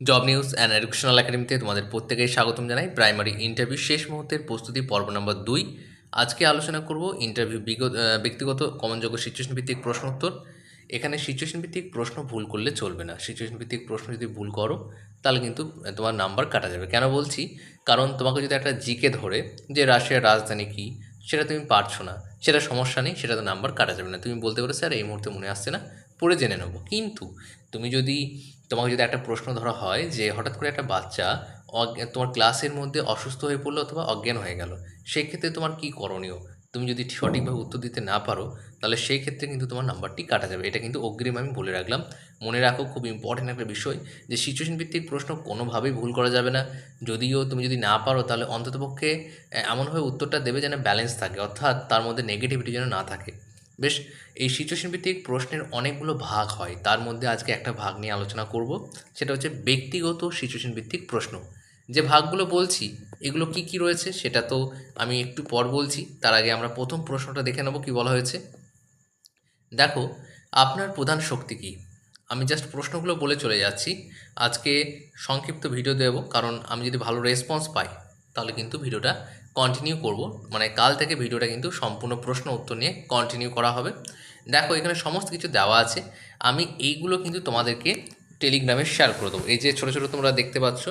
Job news and educational একাডেমিতে তোমাদের প্রত্যেকেই স্বাগতম জানাই। প্রাইমারি ইন্টারভিউ শেষ মুহূর্তের প্রস্তুতি পর্ব নম্বর দুই। আজকে আলোচনা করব ইন্টারভিউ বিগত ব্যক্তিগত, কমনযোগ্য সিচুয়েশন ভিত্তিক প্রশ্ন উত্তর। এখানে সিচুয়েশন ভিত্তিক প্রশ্ন ভুল করলে চলবে না। সিচুয়েশন ভিত্তিক প্রশ্ন যদি ভুল করো, তাহলে কিন্তু তোমার নাম্বার কাটা যাবে। কেন বলছি? কারণ তোমাকে যদি একটা জিকে ধরে যে রাশিয়ার রাজধানী কী, সেটা তুমি পারছ না। সেটা সমস্যা নেই, সেটা তো নাম্বার কাটা যাবে না। তুমি বলতে পারো, স্যার, এই মুহূর্তে মনে আসছে না, পড়ে জেনে নেব। কিন্তু তুমি যদি তোমাকে যদি একটা প্রশ্ন ধরা হয় যে হঠাৎ করে একটা বাচ্চা তোমার ক্লাসের মধ্যে অসুস্থ হয়ে পড়ল অথবা অজ্ঞান হয়ে গেল সেই ক্ষেত্রে তোমার কী করণীয়? তুমি যদি সঠিকভাবে উত্তর দিতে না পারো, তাহলে সেই ক্ষেত্রে কিন্তু তোমার নাম্বারটি কাটা যাবে। এটা কিন্তু অগ্রিম আমি বলে রাখলাম। মনে রাখো, খুব ইম্পর্টেন্ট একটা বিষয় যে সিচুয়েশন ভিত্তিক প্রশ্ন কোনোভাবেই ভুল করা যাবে না। যদিও তুমি যদি না পারো, তাহলে অন্ততপক্ষে এমনভাবে উত্তরটা দেবে যেন ব্যালেন্স থাকে, অর্থাৎ তার মধ্যে নেগেটিভিটি যেন না থাকে। বেশ, এই সিচুয়েশন ভিত্তিক প্রশ্নের অনেকগুলো ভাগ হয়। তার মধ্যে আজকে একটা ভাগ নিয়ে আলোচনা করব, সেটা হচ্ছে ব্যক্তিগত সিচুয়েশন ভিত্তিক প্রশ্ন। যে ভাগগুলো বলছি, এগুলো কি কি রয়েছে সেটা তো আমি একটু পর বলছি। তার আগে আমরা প্রথম প্রশ্নটা দেখে নেব, কি বলা হয়েছে। দেখো, আপনার প্রধান শক্তি কী? আমি জাস্ট প্রশ্নগুলো বলে চলে যাচ্ছি। আজকে সংক্ষিপ্ত ভিডিও দেব, কারণ আমি যদি ভালো রেসপন্স পাই, তাহলে কিন্তু ভিডিওটা কন্টিনিউ করব। মানে কাল থেকে ভিডিওটা কিন্তু সম্পূর্ণ প্রশ্ন উত্তর নিয়ে কন্টিনিউ করা হবে। দেখো, এখানে সমস্ত কিছু দেওয়া আছে। আমি এইগুলো কিন্তু তোমাদেরকে টেলিগ্রামে শেয়ার করে দেবো। এই যে ছোটো ছোটো তোমরা দেখতে পাচ্ছ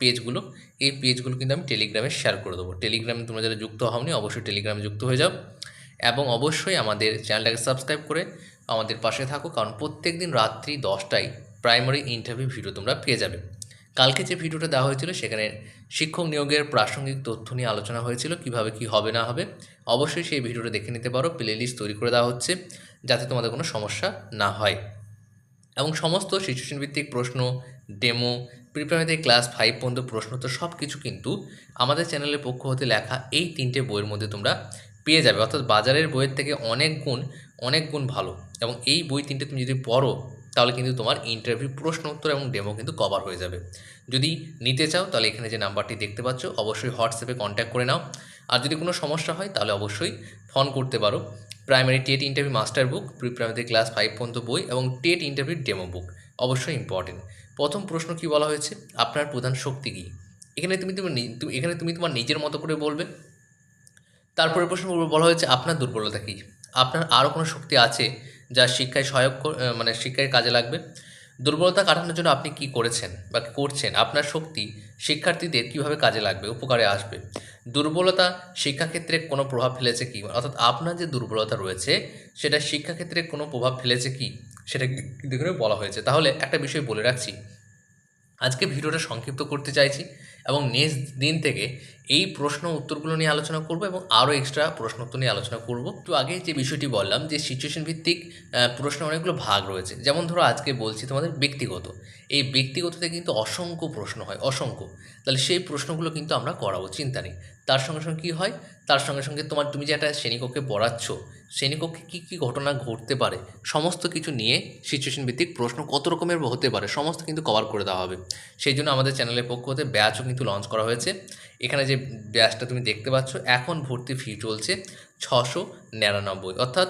পেজগুলো এই পেজগুলো কিন্তু আমি টেলিগ্রামে শেয়ার করে দেবো। টেলিগ্রামে তোমরা যারা যুক্ত হওনি, অবশ্যই টেলিগ্রামে যুক্ত হয়ে যাও। এবং অবশ্যই আমাদের চ্যানেলটাকে সাবস্ক্রাইব করে আমাদের পাশে থাকো, কারণ প্রত্যেক দিন রাত্রি দশটায় প্রাইমারি ইন্টারভিউ ভিডিও তোমরা পেয়ে যাবে। কালকে যে ভিডিওটা দেওয়া হয়েছিল, সেখানে শিক্ষক নিয়োগের প্রাসঙ্গিক তথ্য নিয়ে আলোচনা হয়েছিল, কীভাবে কি হবে না হবে। অবশ্যই সেই ভিডিওটা দেখে নিতে পারো প্লে লিস্ট তৈরি করে দেওয়া হচ্ছে, যাতে তোমাদের কোনো সমস্যা না হয়। এবং সমস্ত সিচুয়েশন ভিত্তিক প্রশ্ন ডেমো প্রিপ্রাইমারি ক্লাস ফাইভ পর্যন্ত প্রশ্ন তো সব কিছু কিন্তু আমাদের চ্যানেলের পক্ষ হতে লেখা এই তিনটে বইয়ের মধ্যে তোমরা পেয়ে যাবে। অর্থাৎ বাজারের বইয়ের থেকে অনেক গুণ অনেক গুণ ভালো। এবং এই বই তিনটে তুমি যদি পড়ো তাহলে কিন্তু তোমার ইন্টারভিউ প্রশ্ন উত্তর এবং ডেমো কিন্তু কভার হয়ে যাবে। যদি নিতে চাও, তাহলে এখানে যে নাম্বারটি দেখতে পাচ্ছ, অবশ্যই হোয়াটসঅ্যাপে কন্ট্যাক্ট করে নাও। আর যদি কোনো সমস্যা হয়, তাহলে অবশ্যই ফোন করতে পারো। Primary TET interview master book pre primary class five পর্যন্ত বই এবং টেট ইন্টারভিউ ডেমো বুক অবশ্যই ইম্পর্টেন্ট প্রথম প্রশ্ন কি বলা হয়েছে? আপনার প্রধান শক্তি কী? এখানে তুমি তুমি- এখানে তুমি তোমার নিজের মতো করে বলবে। তারপরে প্রশ্ন বলা হয়েছে, আপনার দুর্বলতা কী? আপনার আরও কোনো শক্তি আছে? যা শিক্ষায় সহায়ক মানে শিক্ষায় কাজে লাগবে। দুর্বলতা কাটানোর জন্য আপনি কি করেছেন বা করছেন? আপনার শক্তি শিক্ষার্থীদের কীভাবে কাজে লাগবে? উপকারে আসবে। দুর্বলতা শিক্ষাক্ষেত্রে কোনো প্রভাব ফেলেছে কি? অর্থাৎ আপনার যে দুর্বলতা রয়েছে, সেটা শিক্ষাক্ষেত্রে কোনো প্রভাব ফেলেছে কি? সেটা কিন্তু বলা হয়েছে। তাহলে একটা বিষয় বলে রাখছি। আজকে ভিডিওটা সংক্ষিপ্ত করতে চাইছি এবং নেক্সট দিন থেকে এই প্রশ্ন উত্তরগুলো নিয়ে আলোচনা করব এবং আরও এক্সট্রা প্রশ্ন উত্তর নিয়ে আলোচনা করব। তো আগে যে বিষয়টি বললাম যে সিচুয়েশন ভিত্তিক প্রশ্ন অনেকগুলো ভাগ রয়েছে। যেমন ধরো আজকে বলছি তোমাদের ব্যক্তিগত। এই ব্যক্তিগততে কিন্তু অসংখ্য প্রশ্ন হয়, অসংখ্য। তাহলে সেই প্রশ্নগুলো কিন্তু আমরা করাবো, চিন্তা নেই। তার সঙ্গে সঙ্গে কী হয়? তার সঙ্গে সঙ্গে তোমার তুমি যে একটা শ্রেণীকক্ষে পড়াচ্ছ, শ্রেণীকক্ষে কী কী ঘটনা ঘটতে পারে? সমস্ত কিছু নিয়ে সিচুয়েশন ভিত্তিক প্রশ্ন কত রকমের হতে পারে? সমস্ত কিন্তু কভার করে দেওয়া হবে। সেই জন্য আমাদের চ্যানেলের পক্ষ হতে ব্যাচও কিন্তু লঞ্চ করা হয়েছে। এখানে যে ব্যাচটা তুমি দেখতে পাচ্ছ, এখন ভর্তি ফি চলছে ছশো নিরানব্বই, অর্থাৎ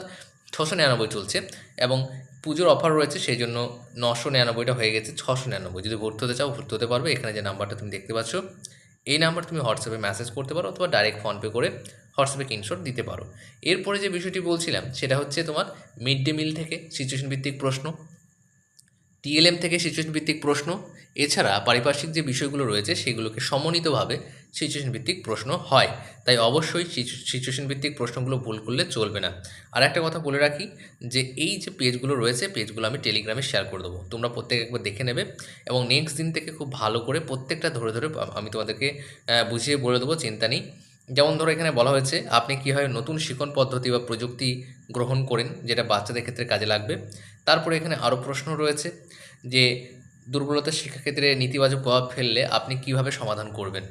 ছশো নিরানব্বই চলছে এবং পুজোর অফার রয়েছে সেই জন্য নশো নিরানব্বইটা হয়ে গেছে, ছশো নিরানব্বই। যদি ভর্তি হতে চাও, ভর্তি হতে পারবে। এখানে যে নাম্বারটা তুমি দেখতে পাচ্ছ এই নাম্বার তুমি হোয়াটসঅ্যাপে মেসেজ করতে পারো অথবা ডাইরেক্ট ফোনপে করে হোয়াটসঅ্যাপে স্ক্রিনশট দিতে পারো। এরপরে যে বিষয়টি বলছিলাম, সেটা হচ্ছে তোমার মিড ডে মিল থেকে সিচুয়েশন ভিত্তিক প্রশ্ন টিএলএম থেকে সিচুয়েশন ভিত্তিক প্রশ্ন, এছাড়া পারিপার্শ্বিক যে বিষয়গুলো রয়েছে সেগুলোকে সমন্বিতভাবে সিচুয়েশন ভিত্তিক প্রশ্ন হয়। তাই অবশ্যই সিচুয়েশন ভিত্তিক প্রশ্নগুলো ভুল করলে চলবে না। আর একটা কথা বলে রাখি যে, এই যে পেজগুলো রয়েছে পেজগুলো আমি টেলিগ্রামে শেয়ার করে দেবো। তোমরা প্রত্যেক একবার দেখে নেবে এবং নেক্সট দিন থেকে খুব ভালো করে প্রত্যেকটা ধরে ধরে আমি তোমাদেরকে বুঝিয়ে বলে দেবো চিন্তা নেই। যেমন ধরো এখানে বলা হয়েছে, আপনি কীভাবে নতুন শিক্ষণ পদ্ধতি বা প্রযুক্তি গ্রহণ করেন, যেটা বাচ্চাদের ক্ষেত্রে কাজে লাগবে। তারপরে এখানে আরও প্রশ্ন রয়েছে যে, দুর্বলতা শিক্ষাক্ষেত্রে নেতিবাচক প্রভাব ফেললে আপনি কীভাবে সমাধান করবেন?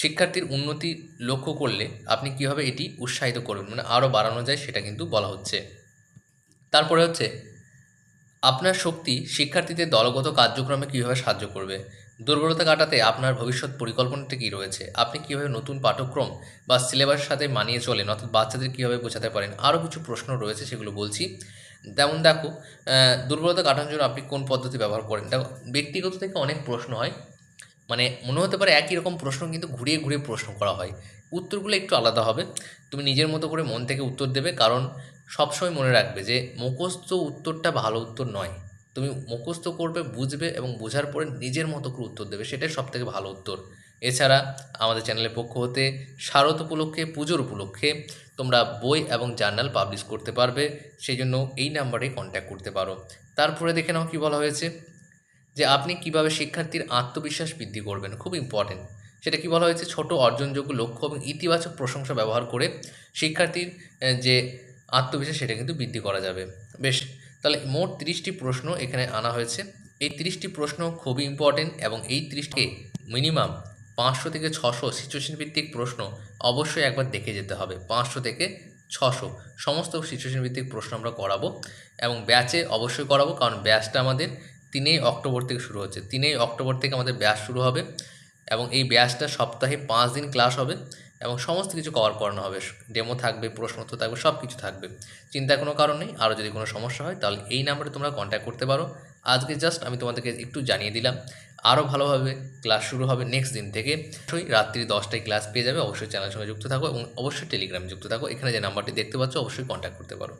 শিক্ষার্থীর উন্নতি লক্ষ্য করলে আপনি কীভাবে এটি উৎসাহিত করবেন মানে আরও বাড়ানো যায় সেটা কিন্তু বলা হচ্ছে। তারপরে হচ্ছে, আপনার শক্তি শিক্ষার্থীদের দলগত কার্যক্রমে কীভাবে সাহায্য করবে? দুর্বলতা কাটাতে আপনার ভবিষ্যৎ পরিকল্পনাতে কী রয়েছে? আপনি কীভাবে নতুন পাঠ্যক্রম বা সিলেবাসের সাথে মানিয়ে চলেন, অর্থাৎ বাচ্চাদের কীভাবে বোঝাতে পারেন? আরও কিছু প্রশ্ন রয়েছে সেগুলো বলছি। যেমন দেখো দুর্বলতা কাটানোর জন্য আপনি কোন পদ্ধতি ব্যবহার করেন? দেখো, ব্যক্তিগত থেকে অনেক প্রশ্ন হয়। মানে মনে হতে পারে একই রকম প্রশ্ন, কিন্তু ঘুরিয়ে ঘুরিয়ে প্রশ্ন করা হয়। উত্তরগুলো একটু আলাদা হবে। তুমি নিজের মতো করে মন থেকে উত্তর দেবে, কারণ সবসময় মনে রাখবে যে মুখস্থ উত্তরটা ভালো উত্তর নয়। তুমি মুখস্থ করবে, বুঝবে এবং বোঝার পরে নিজের মতো করে উত্তর দেবে, সেটাই সব থেকে ভালো উত্তর। এছাড়া আমাদের চ্যানেলের পক্ষ হতে শারদ উপলক্ষে, পুজোর উপলক্ষে তোমরা বই এবং জার্নাল পাবলিশ করতে পারবে। সেই জন্য এই নাম্বারে কন্ট্যাক্ট করতে পারো। তারপরে দেখে নাও কী বলা হয়েছে। যে আপনি কীভাবে শিক্ষার্থীর আত্মবিশ্বাস বৃদ্ধি করবেন, খুব ইম্পর্টেন্ট সেটা কি বলা হয়েছে? ছোট অর্জনযোগ্য লক্ষ্য এবং ইতিবাচক প্রশংসা ব্যবহার করে শিক্ষার্থীর যে আত্মবিশ্বাস সেটা কিন্তু বৃদ্ধি করা যাবে। বেশ, তাহলে মোট তিরিশটি প্রশ্ন এখানে আনা হয়েছে। এই তিরিশটি প্রশ্ন খুবই ইম্পর্টেন্ট এবং এই তিরিশটি মিনিমাম পাঁচশো থেকে ছশো সিচুয়েশন ভিত্তিক প্রশ্ন অবশ্যই একবার দেখে যেতে হবে। পাঁচশো থেকে ছশো সমস্ত সিচুয়েশন ভিত্তিক প্রশ্ন আমরা করাবো এবং ব্যাচে অবশ্যই করাবো, কারণ ব্যাচটা আমাদের তিনই অক্টোবর থেকে শুরু হচ্ছে। তিনই অক্টোবর থেকে আমাদের ব্যাচ শুরু হবে এবং এই ব্যাচটা সপ্তাহে পাঁচ দিন ক্লাস হবে এবং সমস্ত কিছু কভার করানো হবে। ডেমো থাকবে, প্রশ্নোত্তর থাকবে সব কিছু থাকবে। চিন্তার কোনো কারণ নেই। আরও যদি কোনো সমস্যা হয়, তাহলে এই নাম্বারে তোমরা কন্ট্যাক্ট করতে পারো। আজকে জাস্ট আমি তোমাদেরকে একটু জানিয়ে দিলাম, আরও ভালোভাবে ক্লাস শুরু হবে নেক্সট দিন থেকে। অবশ্যই রাত্রি দশটায় ক্লাস পেয়ে যাবে। অবশ্যই চ্যানেলের সঙ্গে যুক্ত থাকো এবং অবশ্যই টেলিগ্রামে যুক্ত থাকো। এখানে যে নাম্বারটি দেখতে পাচ্ছ, অবশ্যই কন্ট্যাক্ট করতে পারো।